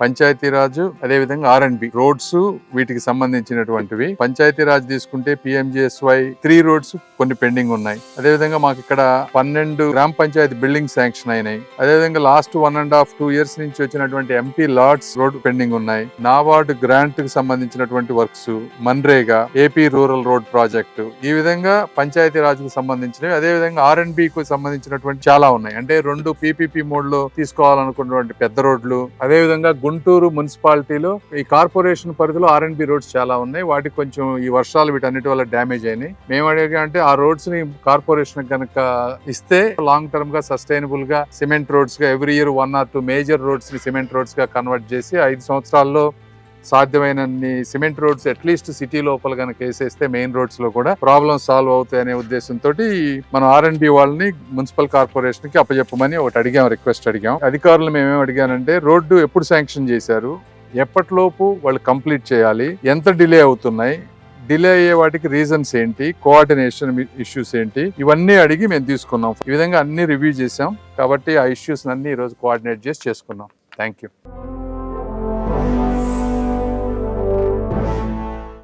పంచాయతీరాజ్ అదే విధంగా are and B roads వీటికి సంబంధించినటువంటివి. పంచాయతీరాజ్ తీసుకుంటే పిఎంజిఎస్వై త్రీ రోడ్స్ కొన్ని పెండింగ్ ఉన్నాయి. అదేవిధంగా మాకు ఇక్కడ పన్నెండు గ్రామ పంచాయతీ బిల్డింగ్ శాంక్షన్ అయినాయి. అదే విధంగా last one and half two years నుంచి వచ్చినటువంటి ఎంపీ లార్డ్స్ రోడ్ పెండింగ్ ఉన్నాయి. నాబార్డ్ గ్రాంట్కి సంబంధించినటువంటి works MNREGA AP rural road project ఈ విధంగా పంచాయతీరాజ్కు సంబంధించినవి. అదే విధంగా ఆర్ అండ్ బి కు సంబంధించినటువంటి చాలా ఉన్నాయి. అంటే రెండు పీపీపీ మోడ్లో తీసుకోవాలనుకున్నటువంటి పెద్ద రోడ్లు. అదే విధంగా గుంటూరు మున్సిపాలిటీలో ఈ కార్పొరేషన్ పరిధిలో ఆర్ అండ్ బి రోడ్స్ చాలా ఉన్నాయి. వాటికి కొంచెం ఈ వర్షాలు వీటన్నిటి వల్ల డ్యామేజ్ అయినాయి. మేము అడిగా అంటే ఆ రోడ్స్ని కార్పొరేషన్ కనుక ఇస్తే లాంగ్ టర్మ్గా సస్టైనబుల్గా cement రోడ్స్గా every year one or two major రోడ్స్ని cement రోడ్స్గా కన్వర్ట్ చేసి ఐదు సంవత్సరాల్లో సాధ్యమైనన్ని cement roads at least city లోపల కనుక వేసేస్తే మెయిన్ రోడ్స్లో కూడా ప్రాబ్లమ్ సాల్వ్ అవుతాయనే ఉద్దేశంతో మనం ఆర్ అండ్ బి వాళ్ళని మున్సిపల్ కార్పొరేషన్కి అప్పచెప్పమని ఒకటి అడిగాం రిక్వెస్ట్ అడిగాం. అధికారులు మేమేం అడిగానంటే రోడ్డు ఎప్పుడు శాంక్షన్ చేశారు? ఎప్పటిలోపు వాళ్ళు కంప్లీట్ చేయాలి? ఎంత డిలే అవుతున్నాయి? డిలే అయ్యే వాటికి రీజన్స్ ఏంటి? కోఆర్డినేషన్ ఇష్యూస్ ఏంటి? ఇవన్నీ అడిగి మేము తీసుకున్నాం. ఈ విధంగా అన్ని రివ్యూ చేసాం కాబట్టి ఆ ఇష్యూస్ అన్ని ఈరోజు రోజు కోఆర్డినేట్ చేసి చేసుకున్నాం. Thank you